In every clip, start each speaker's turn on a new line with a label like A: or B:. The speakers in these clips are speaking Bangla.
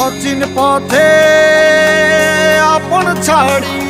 A: অচিন পথে আপন ছাড়ি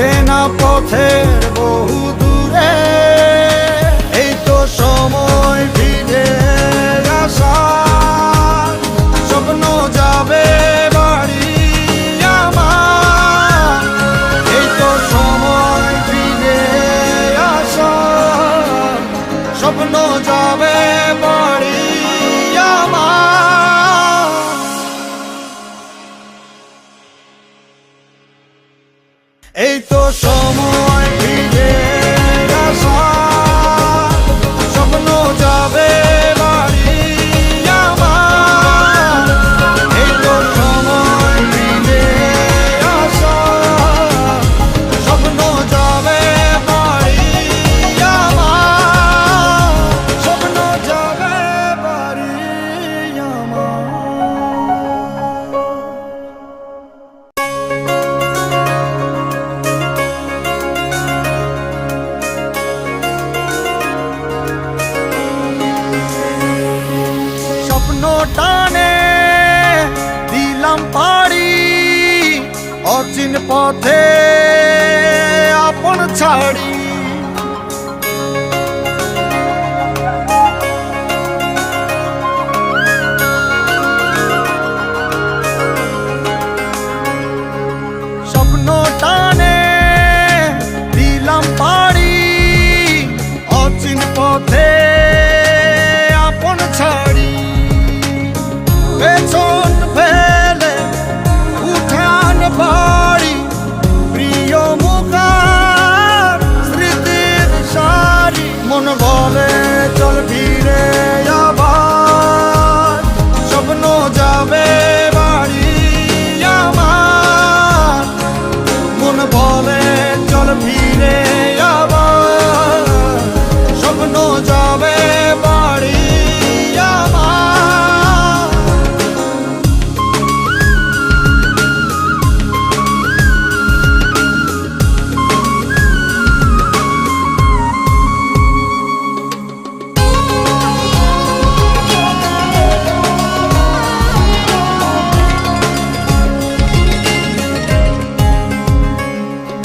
A: চেনা পথের বহু দূরে এই তো সময় ফিরে আসা এই তো সময় অচিন পথে আপন ছাড়ি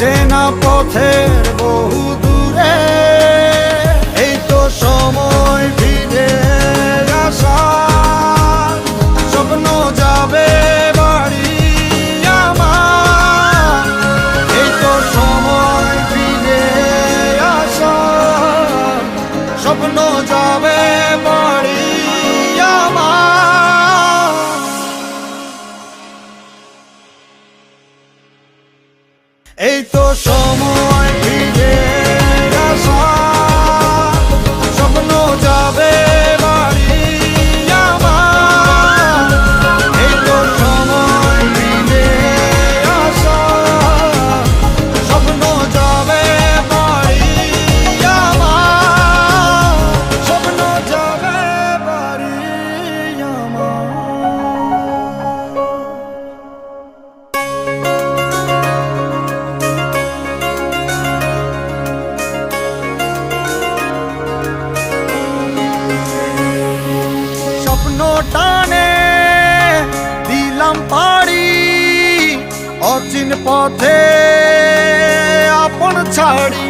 A: চেনা পথের বহু দূরে এই তো সময় ফিরে আসা পথে আপন ছাড়ি